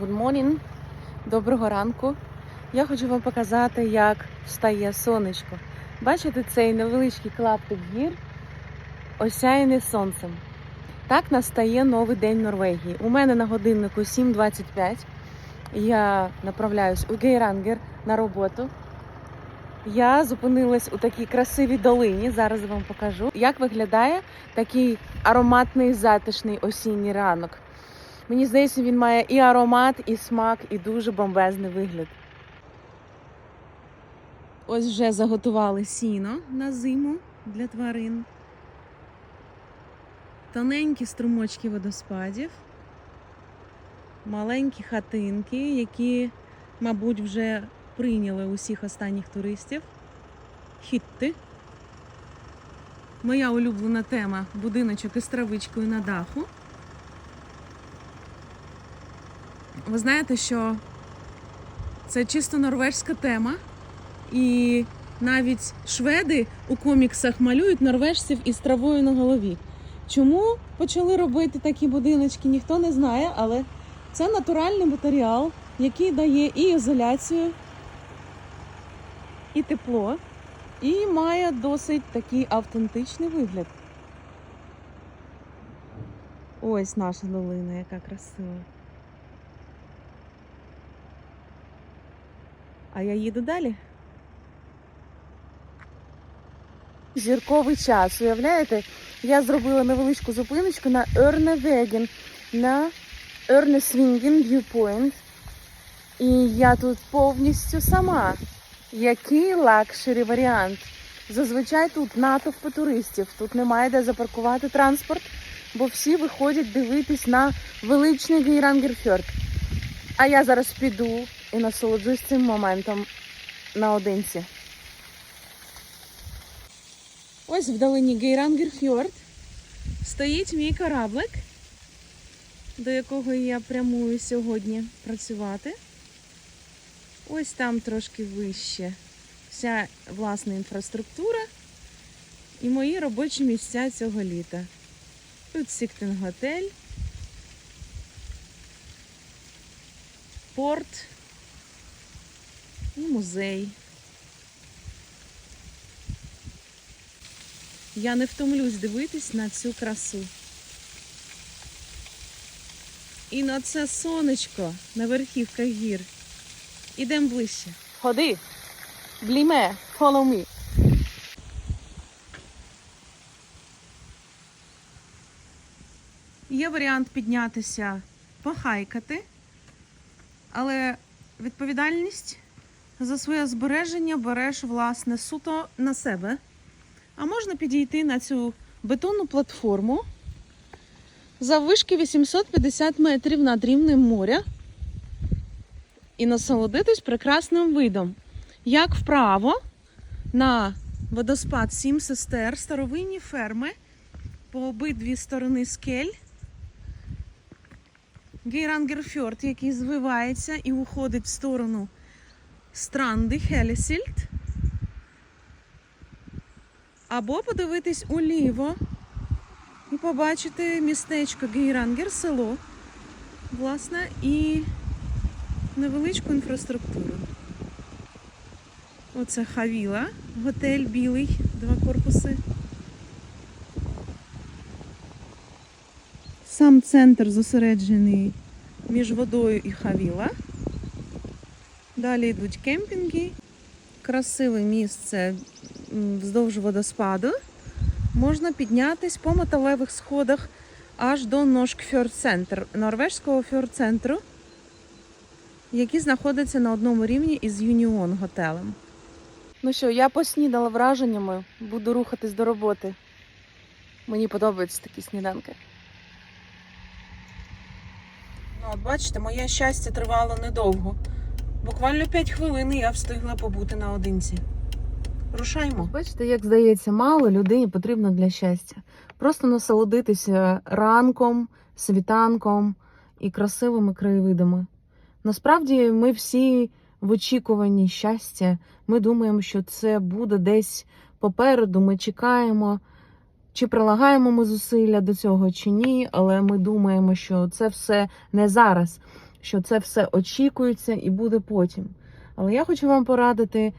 Good morning. Доброго ранку. Я хочу вам показати, як встає сонечко. Бачите цей невеличкий клаптик гір, осяяний сонцем. Так настає новий день Норвегії. У мене на годиннику 7.25. Я направляюсь у Гейрангер на роботу. Я зупинилась у такій красивій долині. Зараз вам покажу, як виглядає такий ароматний затишний осінній ранок. Мені здається, він має і аромат, і смак, і дуже бомбезний вигляд. Ось вже заготували сіно на зиму для тварин. Тоненькі струмочки водоспадів, маленькі хатинки, які, мабуть, вже прийняли усіх останніх туристів. Хітти. Моя улюблена тема будиночок із травичкою на даху. Ви знаєте, що це чисто норвежська тема, і навіть шведи у коміксах малюють норвежців із травою на голові. Чому почали робити такі будиночки, ніхто не знає, але це натуральний матеріал, який дає і ізоляцію, і тепло, і має досить такий автентичний вигляд. Ось наша долина, яка красива. А я їду далі. Зірковий час. Уявляєте, я зробила невеличку зупиночку на Örnevegen, на Örnesvingen Viewpoint. І я тут повністю сама. Який лакшері варіант. Зазвичай тут натовпи туристів, тут немає де запаркувати транспорт, бо всі виходять дивитись на величний Гейрангерфьорд. А я зараз піду і насолоджуюсь цим моментом наодинці. Ось вдалині Гейрангерфьорд стоїть мій кораблик, до якого я прямую сьогодні працювати. Ось там трошки вище вся власна інфраструктура і мої робочі місця цього літа. Тут Сіктин готель, порт і музей. Я не втомлюсь дивитись на цю красу. І на це сонечко на верхівках гір. Ідемо ближче. Ходи. Бліме, follow me. Є варіант піднятися, похайкати, але відповідальність за своє збереження береш, власне, суто на себе. А можна підійти на цю бетонну платформу заввишки 850 метрів над рівнем моря і насолодитись прекрасним видом. Як вправо на водоспад Сім сестер, старовинні ферми по обидві сторони скель. Гейрангерфьорд, який звивається і уходить в сторону Странди Хелесільд. Або подивитись уліво і побачити містечко Гейрангер, село, власне, і невеличку інфраструктуру. Оце Хавіла, готель білий, два корпуси. Сам центр зосереджений між водою і Хавіла. Далі йдуть кемпінги. Красиве місце вздовж водоспаду. Можна піднятись по металевих сходах аж до Ножкфьорд-центр, норвежського фьорд-центру, який знаходиться на одному рівні із Юніон готелем. Ну що, я поснідала враженнями, буду рухатись до роботи. Мені подобаються такі сніданки. Ну, от бачите, моє щастя тривало недовго. Буквально 5 хвилин і я встигла побути наодинці. Рушаймо. Бачите, як здається, мало людині потрібно для щастя. Просто насолодитися ранком, світанком і красивими краєвидами. Насправді, ми всі в очікуванні щастя. Ми думаємо, що це буде десь попереду. Ми чекаємо, чи прилагаємо ми зусилля до цього, чи ні, але ми думаємо, що це все не зараз. Що це все очікується і буде потім. Але я хочу вам порадити: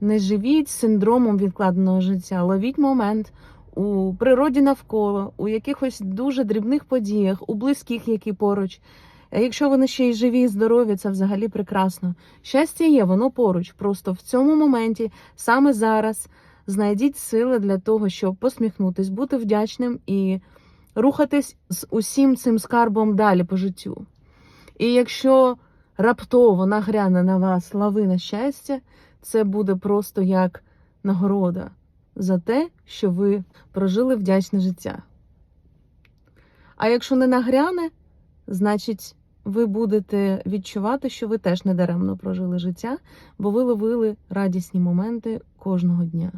не живіть синдромом відкладеного життя, ловіть момент у природі навколо, у якихось дуже дрібних подіях, у близьких, які поруч. А якщо вони ще й живі і здорові, це взагалі прекрасно. Щастя є, воно поруч. Просто в цьому моменті, саме зараз, знайдіть сили для того, щоб посміхнутись, бути вдячним і рухатись з усім цим скарбом далі по життю. І якщо раптово нагряне на вас лавина щастя, це буде просто як нагорода за те, що ви прожили вдячне життя. А якщо не нагряне, значить ви будете відчувати, що ви теж недаремно прожили життя, бо ви ловили радісні моменти кожного дня.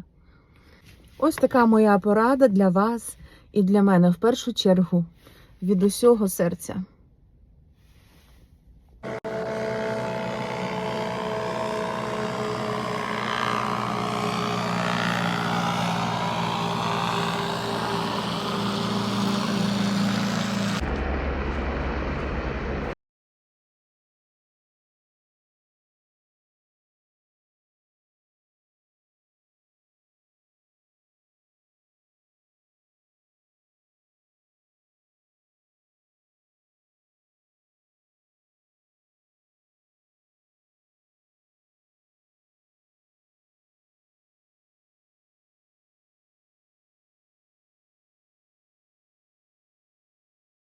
Ось така моя порада для вас і для мене в першу чергу від усього серця.